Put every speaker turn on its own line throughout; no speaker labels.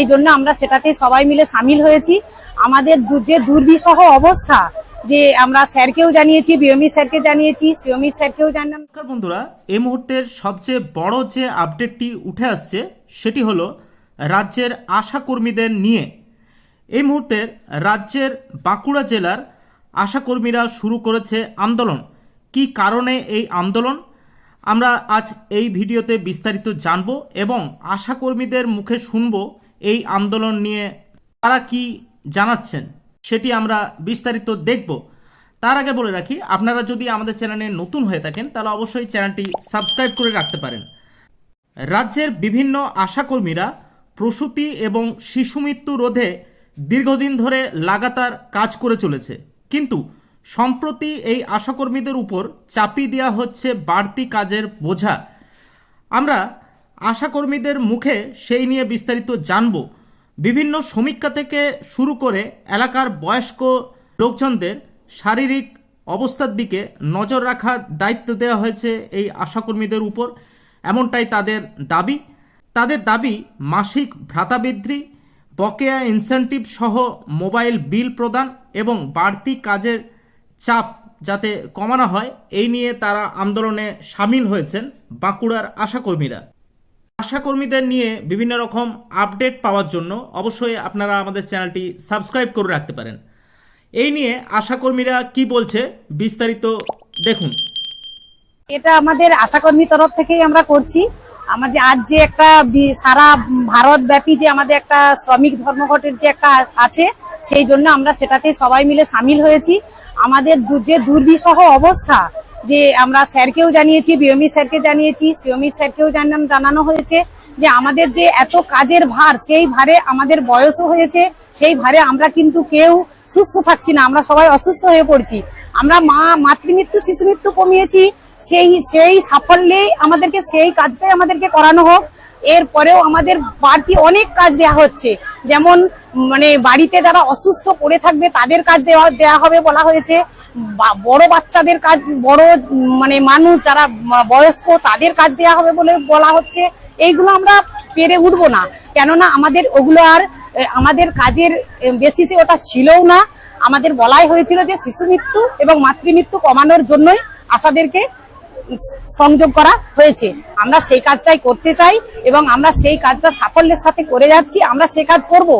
এই জন্য আমরা সেটাতে সবাই মিলে সামিল হয়েছি। আমাদের যে দুর্বিষহ অবস্থা যে আমরা স্যারকেও জানিয়েছি বিএমই স্যারকে জানিয়েছি সিওমি স্যারকেও জানাম
নমস্কার বন্ধুরা, এই মুহূর্তের সবচেয়ে বড় যে আপডেটটি উঠে আসছে, সেটি হলো রাজ্যের আশাকর্মীদের নিয়ে। এই মুহূর্তে রাজ্যের বাঁকুড়া জেলার আশাকর্মীরা শুরু করেছে আন্দোলন। কি কারণে এই আন্দোলন? আমরা আজ এই ভিডিওতে বিস্তারিত জানব এবং আশাকর্মীদের মুখে শুনব এই আন্দোলন নিয়ে তারা কি জানাচ্ছেন, সেটি আমরা বিস্তারিত দেখব। তার আগে বলে রাখি, আপনারা যদি আমাদের চ্যানেলে নতুন হয়ে থাকেন, তাহলে অবশ্যই চ্যানেলটি সাবস্ক্রাইব করে রাখতে পারেন। রাজ্যের বিভিন্ন আশাকর্মীরা প্রসূতি এবং শিশু মৃত্যু রোধে দীর্ঘদিন ধরে লাগাতার কাজ করে চলেছে। কিন্তু সম্প্রতি এই আশাকর্মীদের উপর চাপিয়ে দেওয়া হচ্ছে বাড়তি কাজের বোঝা। আমরা আশাকর্মীদের মুখে সেই নিয়ে বিস্তারিত জানব। বিভিন্ন সমীক্ষা থেকে শুরু করে এলাকার বয়স্ক লোকজনদের শারীরিক অবস্থার দিকে নজর রাখার দায়িত্ব দেওয়া হয়েছে এই আশাকর্মীদের উপর। এমনটাই তাদের দাবি। তাদের দাবি, মাসিক ভ্রাতা বৃদ্ধি বকেয়া ইনসেন্টিভ সহ মোবাইল বিল প্রদান এবং বাড়তি কাজের চাপ যাতে কমানো হয়, এই নিয়ে তারা আন্দোলনে সামিল হয়েছেন বাঁকুড়ার আশাকর্মীরা। আশাকর্মীদের নিয়ে বিভিন্ন রকম আপডেট পাওয়ার জন্য অবশ্যই আপনারা আমাদের চ্যানেলটি সাবস্ক্রাইব করে রাখতে পারেন। এই নিয়ে আশাকর্মীরা কি বলছে বিস্তারিত দেখুন।
এটা আমাদের আশাকর্মী তরফ থেকেই আমরা করছি। আমাদের আজ যে একটা সারা ভারত ব্যাপী যে আমাদের একটা শ্রমিক ধর্মঘটের যে একটা আছে, সেই জন্য আমরা সেটাতে সবাই মিলে সামিল হয়েছি। আমাদের যে দুর্বিষহ অবস্থা যে আমরা স্যারকেও জানিয়েছি বিএমই স্যারকে জানিয়েছি সিওমি স্যারকেও জানাম জানানো হয়েছে যে আমাদের যে এত কাজের ভার, সেই ভারে আমাদের বয়সও হয়েছে, সেই ভারে আমরা কিন্তু কেউ সুস্থ থাকছি না, আমরা সবাই অসুস্থ হয়ে পড়ছি। আমরা মা, মাতৃমৃত্যু শিশু মৃত্যু কমিয়েছি, সেই সেই সাফল্যে আমাদেরকে, সেই কাজটাই আমাদেরকে করানো হোক। এরপরেও আমাদের বাড়তি অনেক কাজ দেওয়া হচ্ছে। যেমন মানে বাড়িতে যারা অসুস্থ পড়ে থাকবে, তাদের কাজ দেওয়া দেওয়া হবে বলা হয়েছে। বড় বাচ্চাদের কাজ, বড় মানে মানুষ যারা বয়স্ক, তাদের কাজ দেওয়া হবে বলে বলা হচ্ছে। এইগুলো আমরা পেরে উঠবো না। কেননা আমাদের ওগুলো আর আমাদের কাজের বেসিসে ওটা ছিলও না। আমাদের বলাই হয়েছিল যে শিশু মৃত্যু এবং মাতৃমৃত্যু কমানোর জন্যই আশাদেরকে সংযোগ করা হয়েছে। আমরা সেই কাজটাই করতে চাই এবং আমরা সেই কাজটা সাফল্যের সাথে করে যাচ্ছি। আমরা সেই কাজ করব।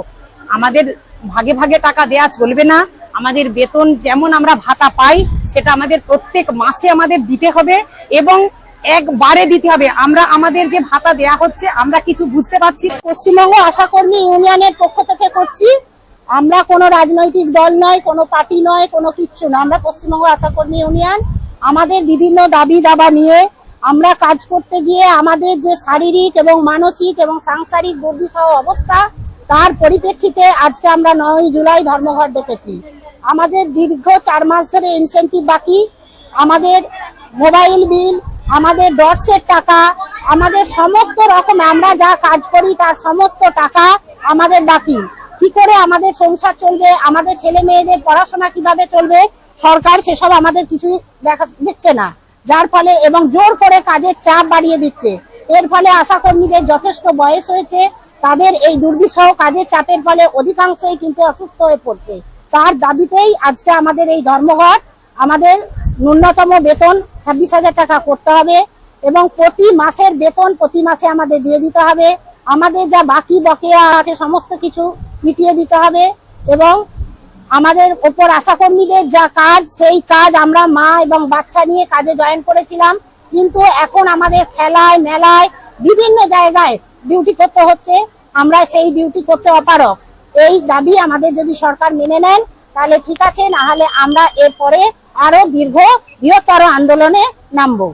আমাদের ভাগে ভাগে টাকা দেয়া চলবে না। আমাদের বেতন যেমন আমরা ভাতা পাই, সেটা আমাদের প্রত্যেক মাসে আমাদের দিতে হবে এবং একবারে দিতে হবে। আমরা আমাদের যে ভাতা দেয়া হচ্ছে, আমরা কিছু বুঝতে পারছি।
পশ্চিমবঙ্গ আশাকর্মী ইউনিয়নের পক্ষ থেকে করছি, আমরা কোনো রাজনৈতিক দল নয়, কোনো পার্টি নয়, কোনো কিচ্ছু না আমরা পশ্চিমবঙ্গ আশাকর্মী ইউনিয়ন, আমাদের বিভিন্ন দাবি দাবা নিয়ে আমরা কাজ করতে গিয়ে আমাদের যে শারীরিক এবং মানসিক এবং সাংসারিক দুর্বিষহ অবস্থা, তার পরিপ্রেক্ষিতে আজকে আমরা নয় জুলাই ধর্মঘট ডেকেছি আমাদের দীর্ঘ চার মাস ধরে ইনসেন্টিভ বাকি। আমাদের মোবাইল বিল আমাদের ডটসের টাকা, আমাদের সমস্ত রকম আমরা যা কাজ করি তার সমস্ত টাকা আমাদের বাকি। কি করে আমাদের সংসার চলবে, আমাদের ছেলে মেয়েদের পড়াশোনা কীভাবে চলবে, সরকার সেসব আমাদের কিছুই দেখা দিচ্ছে না। যার ফলে এবং জোর করে কাজের চাপ বাড়িয়ে দিচ্ছে। এর ফলে আশাকর্মীদের যথেষ্ট বয়স হয়েছে। তাদের এই দুর্বিষহ কাজের চাপের ফলে অধিকাংশই কিন্তু অসুস্থ হয়ে পড়ছে। তার দাবিতেই আজকে আমাদের এই ধর্মঘট, আমাদের ন্যূনতম বেতন ছাব্বিশ হাজার টাকা করতে হবে এবং প্রতি মাসের বেতন প্রতি মাসে আমাদের দিয়ে দিতে হবে। আমাদের যা বাকি বকেয়া আছে সমস্ত কিছু মিটিয়ে দিতে হবে এবং আমাদের ওপর আশাকর্মীদের যা কাজ, সেই কাজ আমরা মা এবং বাচ্চা নিয়ে কাজে জয়েন করেছিলাম। কিন্তু এখন আমাদের খেলায়, মেলায় বিভিন্ন জায়গায় ডিউটি করতে হচ্ছে। আমরা সেই ডিউটি করতে অপারক এই দাবি আমাদের যদি সরকার মেনে নেন, তাহলে ঠিক আছে না হলে আমরা এরপরে আরও দীর্ঘ বৃহত্তর আন্দোলনে নামবো।